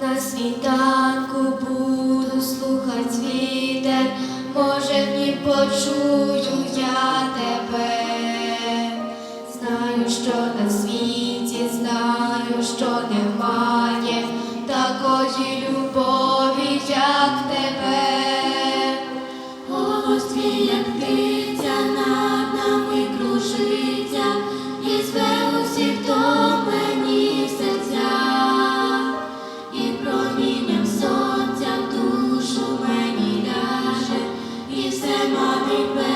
на світанку буду слухать вітер, може в почую я тебе, знаю, що на світі, знаю, що немає, такої любові, як тебе, голос твій, як ти. Amen.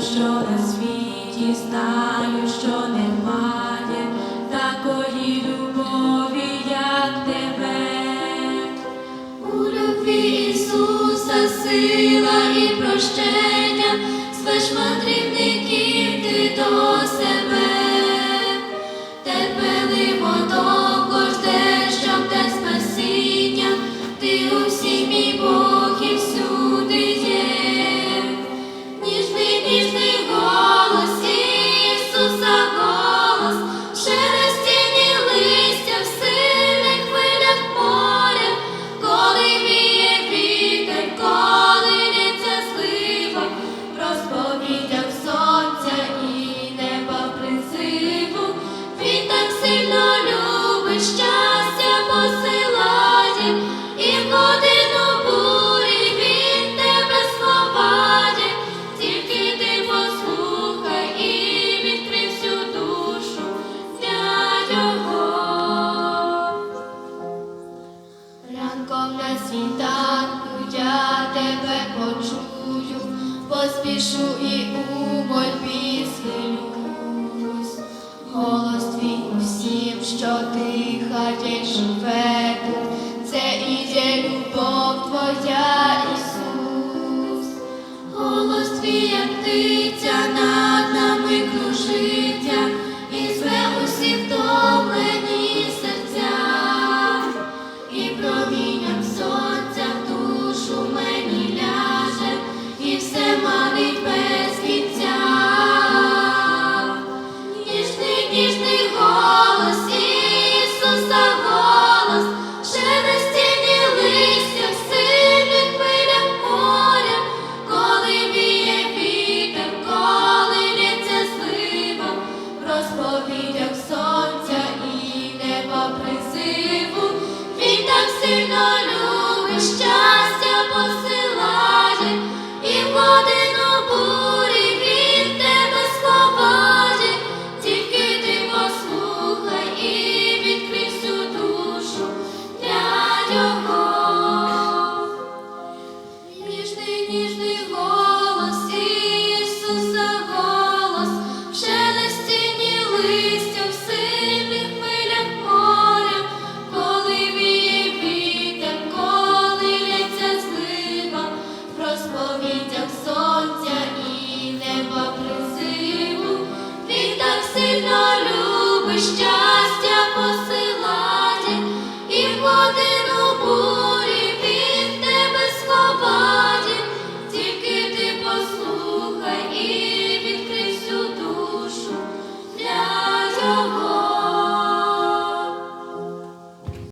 що на світі, знаю, що немає такої любові, як тебе, у любві Ісуса, сила і прощення, спеш мандрівників ти до. тебе почую, поспішу і у мольбі схилюсь. голос твій усім, що ти хаєш живе. ніжний.